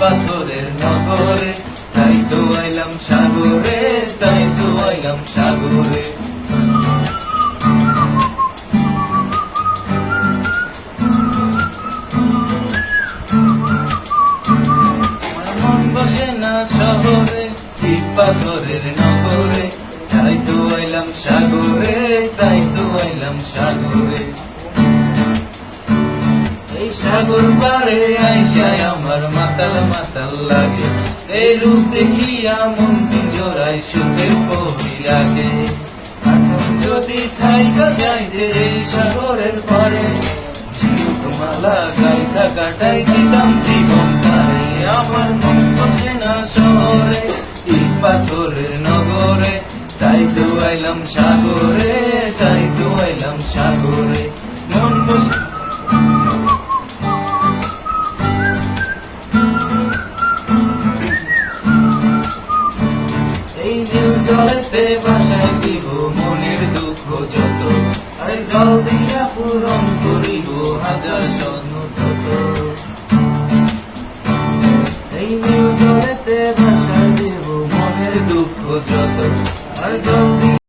পাথরের নগরে। তাই তো আইলাম সাগরে, তাই তো আইলাম সাগরে। বসে না শহরে ইট পাথরের নগরে। তাই তো আইলাম সাগরে, তাই তো আইলাম সাগরে। সাগর পারে আইসায় আমার মাতাল মাতাল লাগে। এই রূপ দেখিয়া মন পিঞ্জরায় সুখের পহি লাগে। যদি থাইকা যাইতে এই সাগরের পরে ঝিনুকমালা গাইথা কাটাই দিতাম জীবন আমার মন বসে না শহরে ইট পাথরের নগরে। তাই তো আইলাম সাগরে, তাই তো আইলাম সাগরে। মন বসে জলেতে বাসায় দিব মনের দুঃখ যত। আর জল দিয়া পূরণ করিব হাজার স্বপ্ন তত। এই নীল জলেতে বাসায় দিব মনের দুঃখ যত। আর জল